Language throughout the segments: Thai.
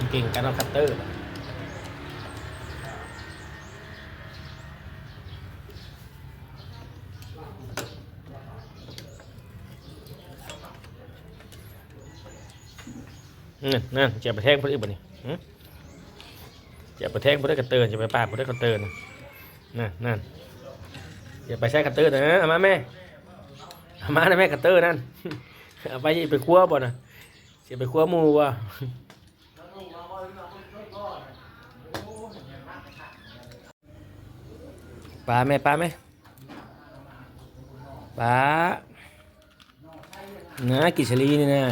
มเก่งการเอาคัตเตอร์นั่นนั่นจะไปแทงพวกนี้บ่นี่หึจะไปแทงพวกได้คัตเตือร์จะไปปาดพวกได้คัตเตือนนั่นนั่นอย่าไปใช้คัตเตือร์นะเอามาแม่เอามานะแม่คัตเตือร์นั่นเอาไปไปคั่วบ่นะจะไปคั่วมูบ่ ปลาไหมปลาไหมปลานะกิชลีนี่นะ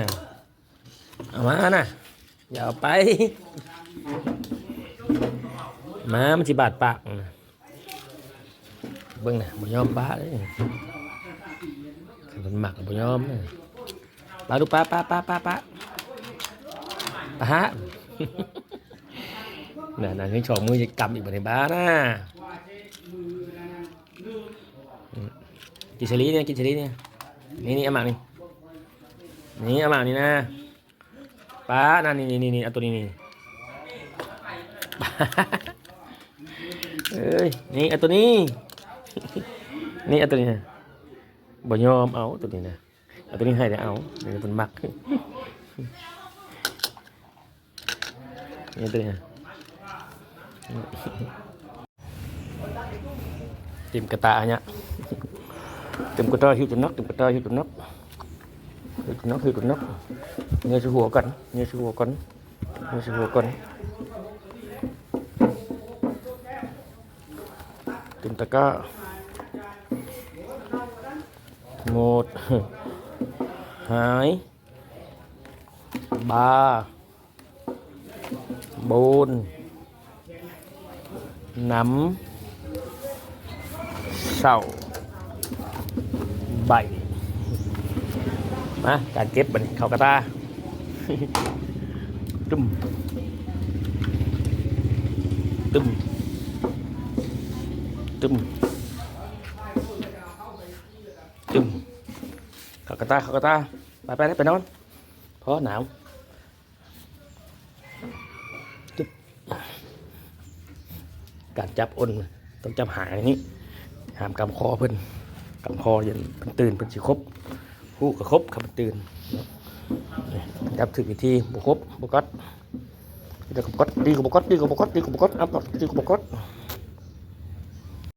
เอามานะอย่าเอาไป มามันจิบาดปากนะเบิ่งนะบ่ยอมปลาเลยขันมันหมักบ่ยอมนะปลาดูปลาปลาปลาปลาปลาปลาฮะน่ะนั่นให้ชอมือจะกำอีกบ่ในบ้านะ กินเชลีเนี่ยกินเชลีเนี่ยนี่นี่อามานี่นี่อามานี่นะป้านั่นนี่นี่นี่เอาตัวนี้นี่เอ้ยนี่เอาตัวนี้ นี่เอาตัวนี้นะบ่ยอมเอาตัวนี้นะเอาตัวนี้ให้ได้เอาเดี๋ยวเป็นมักนี่ตัวนี้นะ tìm cái tạ nhá tìm cái tơ hữu tụi nóc tìm cái tơ hữu tụi nóc hữu tụi nóc hữu tụi nóc nghe sự hùa cẩn nghe sự hùa cẩn nghe sự hùa cẩn tìm tất cả một hai ba bốn năm เศร้า ใบมาการเก็บบันเขากระตาตึมตึมตึมตึมเขากระตาเขากระตาไปไปได้ไปนอนเพราะหนาวการจับอ้นต้องจับหางอย่างนี้หามกำคอเพิ่น กำพอยันเพิ่นตื่นเพิ่นสิครบผู้กับครบขับตื่นจับถือวิธีบุครบบุกัดดีกับบกัดดีกับบกัดดีกับบกัดดีกับบกัดอัพดีกับบกัด